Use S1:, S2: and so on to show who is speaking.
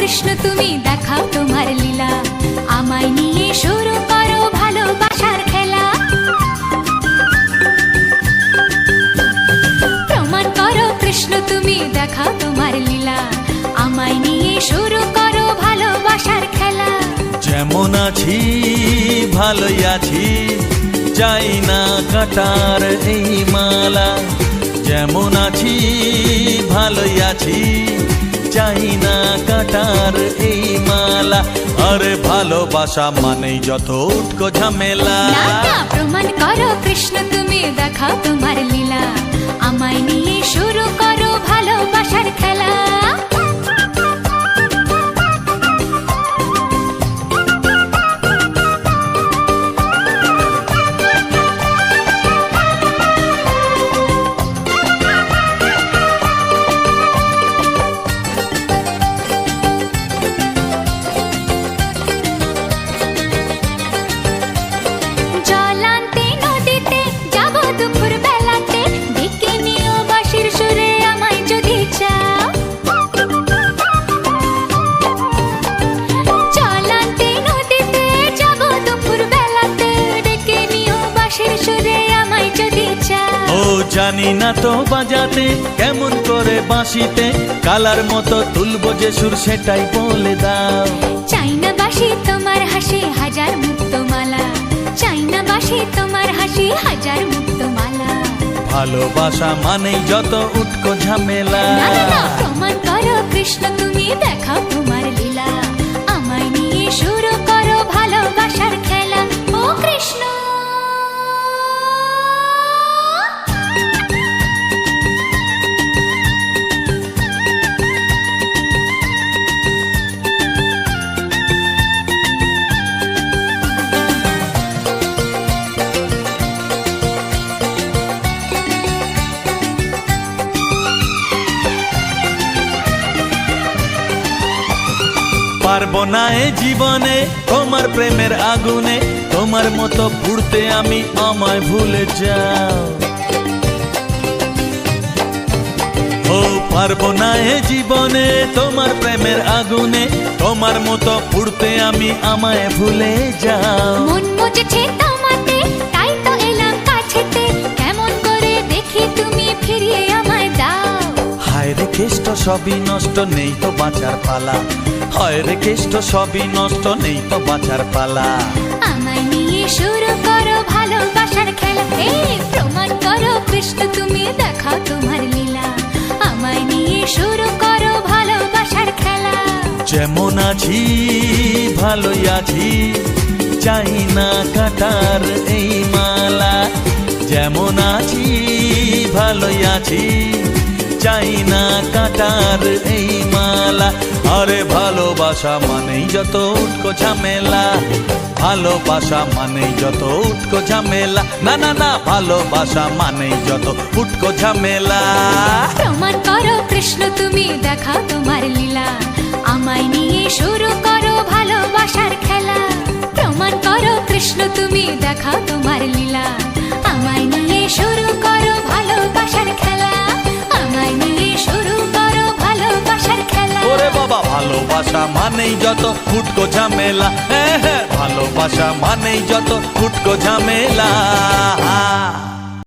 S1: কৃষ্ণ, তুমি দেখাও তোমার লীলা। আমায় নিয়ে শুরু করো ভালোবাসার খেলা। প্রমাণ করো কৃষ্ণ, তুমি দেখাও তোমার লীলা। আমায় নিয়ে শুরু করো ভালোবাসার খেলা।
S2: যেমন আছি, ভালোই আছি চাই না কাটার এই মালা। যেমন আছি, ভালোই আছি কাটার এই মালা। আরে ভালোবাসা মানেই যত উঠক ঝামেলা।
S1: প্রমাণ করো কৃষ্ণ, তুমি দেখা তোমার লীলা। আমায় নিয়ে শুরু করো
S2: জানি না তো বাজাতে কেমন করে বাঁশিতে কালার মতো তুলবো যে সুর সেটাই বলে দাও।
S1: চাই না বাসি তোমার হাসি হাজার মুক্ত মালা চাই না বাসি তোমার হাসি হাজার মুক্ত মালা
S2: ভালোবাসা মানেই যত উটকো ঝামেলা।
S1: না না না প্রমাণ করো কৃষ্ণ তুমি দেখাও তোমার
S2: পারব না এ জীবনে। তোমার প্রেমের আগুনে তোমার মতো পুড়তে আমি আমায় ভুলে যাও। ও পারব না এ জীবনে তোমার প্রেমের আগুনে তোমার মতো পুড়তে আমি আমায় ভুলে যাও।
S1: মন মজেছে তোমাতে তাই তো এলাম কাছেতে। কেমন করে দেখি তুমি ফিরিয়ে আমায় দাও।
S2: হায় রে কেষ্ট সবই নষ্ট নেই তো বাঁচার পালা। হায় রে কেষ্ট সবই নষ্ট নেই তো বাঁচার পালা।
S1: আমায় নিয়ে শুরু করো ভালোবাসার খেলা। হে প্রমাণ করো কৃষ্ণ তুমি দেখাও তোমার লীলা। আমায় নিয়ে শুরু করো ভালোবাসার খেলা।
S2: যেমন আছি ভালোই আছি চাই না কাটার এই মালা। যেমন আছি ভালোই আছি চাই না কাটার এই মালা। আরে ভালোবাসা মানেই যত উটকো ঝামেলা। ভালোবাসা মানেই যত উটকো ঝামেলা। না না না, ভালোবাসা মানেই যত উটকো ঝামেলা।
S1: প্রমাণ করো কৃষ্ণ, তুমি দেখা তোমার লীলা। আমায় নিয়ে শুরু করো ভালোবাসার খেলা। প্রমাণ করো কৃষ্ণ, তুমি দেখা তোমার লীলা।
S2: বাবা ভালোবাসা মানেই যত ফুটকো ঝামেলা। হ্যাঁ হ্যাঁ ভালোবাসা মানেই যত ফুটকো ঝামেলা।